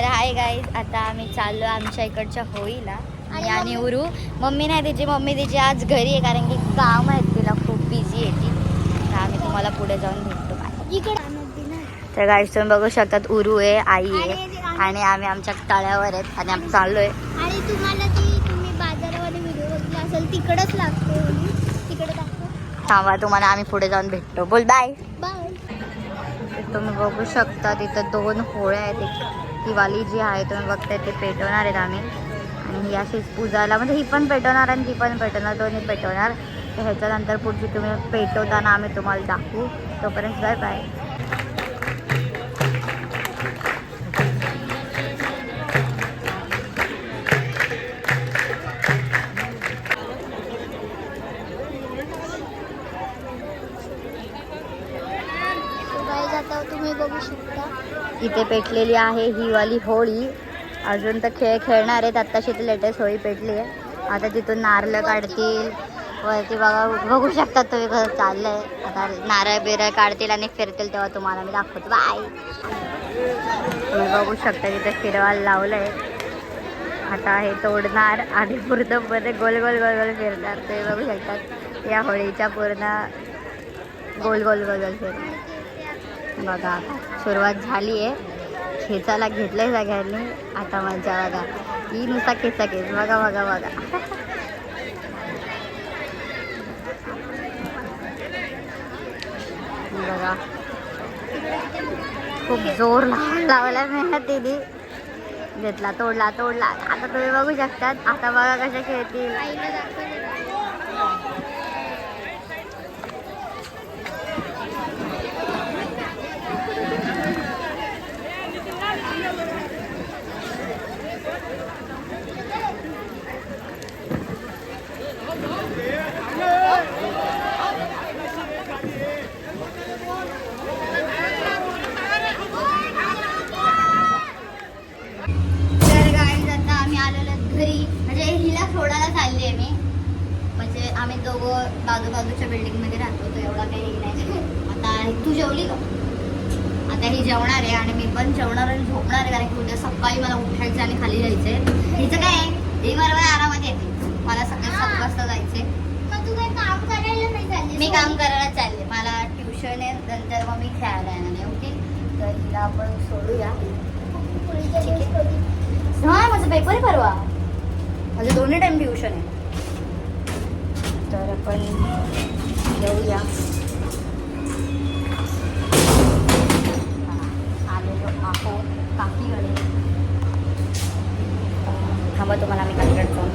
तर hi guys आता आम्ही चाललो आमच्या इकडच्या होळीला. आणि उरू. मम्मी नाही तिची मम्मी तिची आज घरी आहे कारण की काम आहेत तिला खूप बिझी आहे ती. तर आम्ही तुम्हाला पुढे जाऊन भेटतो. तर गाईज तुम्ही बघू शकतात उरू आहे आई आहे. आणि आम्ही आमच्या तळ्यावर आहेत आणि आम्ही चाललोय. आणि तुम्हाला ती तुम्ही बाजारामध्ये व्हिडिओ बघितला असेल तिकडच लागते. तिकडे थांबा तुम्हाला आम्ही पुढे जाऊन भेटतो. बोल बाय बाय तुम्ही बघू शकता तिथं दोन होळ्या आहेत. एक दिवाळी जी आहे तुम्ही बघताय ते पेटवणार आहेत आम्ही. आणि ही अशीच पूजाला म्हणजे ही पण पेटवणार आणि ती पण पेटवणार दोन्ही पेटवणार. तर ह्याच्यानंतर पुढची तुम्ही पेटवताना आम्ही तुम्हाला दाखवू. तोपर्यंत बाय बाय. तुम्ही बघू शकता. इथे पेटलेली आहे ही वाली होळी. अजून तर खेळ खेळणार आहेत. आत्ताशी ती लेटेस्ट होळी पेटली आहे. आता तिथून नारळ काढतील. वरती बघा बघू शकता तुम्ही कसं चाललंय. आता नारळ बिरळ काढतील आणि फिरतील तेव्हा तुम्हाला मी दाखवतो. बाय तुम्ही बघू शकता तिथे फिरवायला लावलंय. आता हे तोडणार आणि पूर्ण गोल गोल गोल गोल फिरणार. तुम्ही बघू शकतात या होळीच्या पूर्ण गोल गोल गोल गोल फिरणार. बघा सुरुवात झाली आहे खेचायला घेतलंय सगळ्यांनी. आता माझ्या बघा. ही नुसता खेचा खेच. बघा बघा बघा. बघा. खूप जोर लावायला लावला मेहनत दिली घेतला तोडला तोडला. आता तुम्ही बघू शकतात. आता बघा कशा खेळतील आईला दाखव तर गाईज आता आम्ही आलेलो आहोत घरी म्हणजे हिला सोडायला चालली आहे मी. म्हणजे आम्ही दोघं बाजूबाजूच्या बिल्डिंगमध्ये राहतो तो एवढा काही नाही. आता तू जेवली का? आता ही जेवणार आहे आणि मी पण जेवणार आणि झोपणार आहे कारण की उद्या सकाळी मला उठायचं आणि खाली जायचंय. हिचं काय आहे? ही बरोबर आरामात येते. मला सकाळी सात वाजता जायचंय. तू काही काम करायला नाही चालली मी काम करायला चालले मला ट्युशन आहे नंतर मग मी खेळायला येणार आहे ओके तर हिला आपण सोडूया. हा माझं पेपर आहे परवा. माझं दोन्ही टाइम ट्युशन आहे. तर आपण येऊया हा, आलेलो आहोत काकीकडे. थांबा तुम्हाला मी काकीकडे फोन